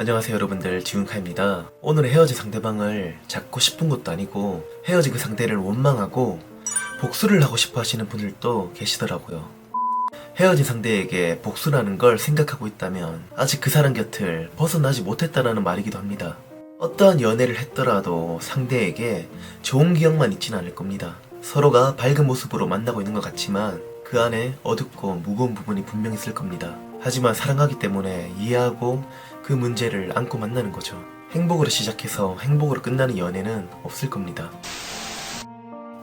안녕하세요 여러분들 지훈카입니다. 오늘 헤어진 상대방을 잡고 싶은 것도 아니고 헤어진 그 상대를 원망하고 복수를 하고 싶어 하시는 분들도 계시더라고요. 헤어진 상대에게 복수라는 걸 생각하고 있다면 아직 그 사람 곁을 벗어나지 못했다라는 말이기도 합니다. 어떠한 연애를 했더라도 상대에게 좋은 기억만 있지는 않을 겁니다. 서로가 밝은 모습으로 만나고 있는 것 같지만 그 안에 어둡고 무거운 부분이 분명 있을 겁니다. 하지만 사랑하기 때문에 이해하고 그 문제를 안고 만나는 거죠. 행복으로 시작해서 행복으로 끝나는 연애는 없을 겁니다.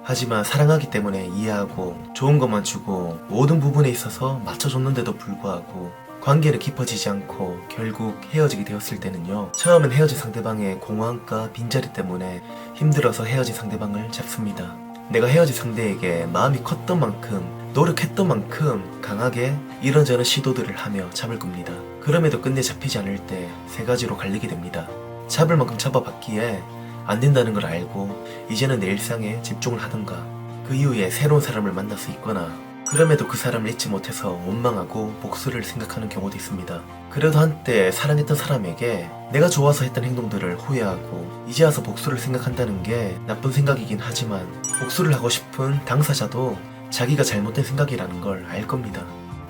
하지만 사랑하기 때문에 이해하고 좋은 것만 주고 모든 부분에 있어서 맞춰줬는데도 불구하고 관계는 깊어지지 않고 결국 헤어지게 되었을 때는요. 처음엔 헤어진 상대방의 공허함과 빈자리 때문에 힘들어서 헤어진 상대방을 잡습니다. 내가 헤어진 상대에게 마음이 컸던 만큼 노력했던 만큼 강하게 이런저런 시도들을 하며 잡을 겁니다. 그럼에도 끝내 잡히지 않을 때 세 가지로 갈리게 됩니다. 잡을 만큼 잡아봤기에 안 된다는 걸 알고 이제는 내 일상에 집중을 하던가 그 이후에 새로운 사람을 만날 수 있거나 그럼에도 그 사람을 잊지 못해서 원망하고 복수를 생각하는 경우도 있습니다. 그래도 한때 사랑했던 사람에게 내가 좋아서 했던 행동들을 후회하고 이제 와서 복수를 생각한다는 게 나쁜 생각이긴 하지만 복수를 하고 싶은 당사자도 자기가 잘못된 생각이라는 걸 알 겁니다.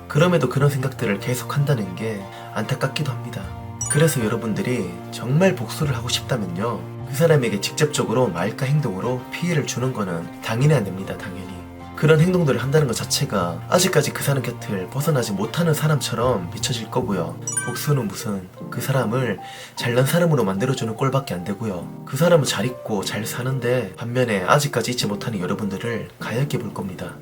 그럼에도 그런 생각들을 계속 한다는 게 안타깝기도 합니다. 그래서 여러분들이 정말 복수를 하고 싶다면요. 그 사람에게 직접적으로 말과 행동으로 피해를 주는 거는 당연히 안 됩니다, 당연히. 그런 행동들을 한다는 것 자체가 아직까지 그 사람 곁을 벗어나지 못하는 사람처럼 비춰질 거고요. 복수는 무슨 그 사람을 잘난 사람으로 만들어주는 꼴밖에 안 되고요. 그 사람은 잘 있고 잘 사는데 반면에 아직까지 잊지 못하는 여러분들을 가엾게 볼 겁니다.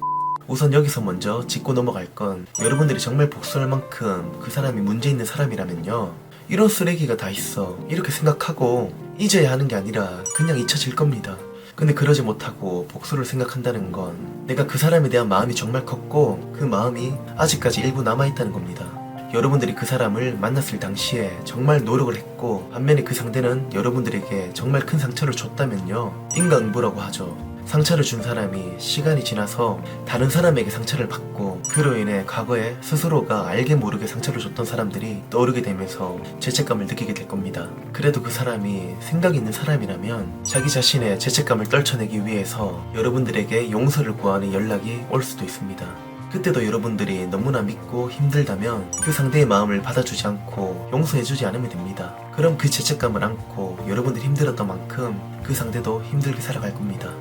우선 여기서 먼저 짚고 넘어갈 건 여러분들이 정말 복수할 만큼 그 사람이 문제 있는 사람이라면요. 이런 쓰레기가 다 있어. 이렇게 생각하고 잊어야 하는 게 아니라 그냥 잊혀질 겁니다. 근데 그러지 못하고 복수를 생각한다는 건 내가 그 사람에 대한 마음이 정말 컸고 그 마음이 아직까지 일부 남아있다는 겁니다. 여러분들이 그 사람을 만났을 당시에 정말 노력을 했고 반면에 그 상대는 여러분들에게 정말 큰 상처를 줬다면요. 인과응보라고 하죠. 상처를 준 사람이 시간이 지나서 다른 사람에게 상처를 받고 그로 인해 과거에 스스로가 알게 모르게 상처를 줬던 사람들이 떠오르게 되면서 죄책감을 느끼게 될 겁니다. 그래도 그 사람이 생각 있는 사람이라면 자기 자신의 죄책감을 떨쳐내기 위해서 여러분들에게 용서를 구하는 연락이 올 수도 있습니다. 그때도 여러분들이 너무나 믿고 힘들다면 그 상대의 마음을 받아주지 않고 용서해주지 않으면 됩니다. 그럼 그 죄책감을 안고 여러분들이 힘들었던 만큼 그 상대도 힘들게 살아갈 겁니다.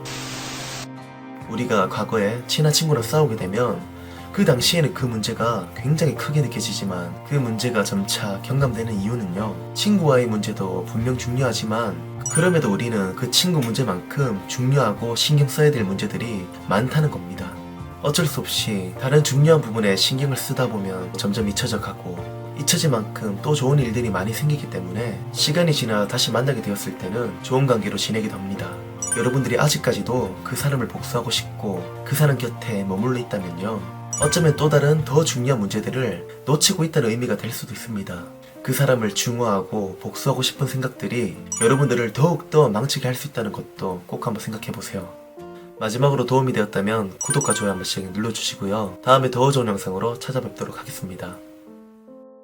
우리가 과거에 친한 친구랑 싸우게 되면 그 당시에는 그 문제가 굉장히 크게 느껴지지만 그 문제가 점차 경감되는 이유는요. 친구와의 문제도 분명 중요하지만 그럼에도 우리는 그 친구 문제만큼 중요하고 신경 써야 될 문제들이 많다는 겁니다. 어쩔 수 없이 다른 중요한 부분에 신경을 쓰다 보면 점점 잊혀져 가고 잊혀질 만큼 또 좋은 일들이 많이 생기기 때문에 시간이 지나 다시 만나게 되었을 때는 좋은 관계로 지내기도 합니다. 여러분들이 아직까지도 그 사람을 복수하고 싶고 그 사람 곁에 머물러 있다면요. 어쩌면 또 다른 더 중요한 문제들을 놓치고 있다는 의미가 될 수도 있습니다. 그 사람을 중화하고 복수하고 싶은 생각들이 여러분들을 더욱더 망치게 할 수 있다는 것도 꼭 한번 생각해 보세요. 마지막으로 도움이 되었다면 구독과 좋아요 한 번씩 눌러주시고요. 다음에 더 좋은 영상으로 찾아뵙도록 하겠습니다.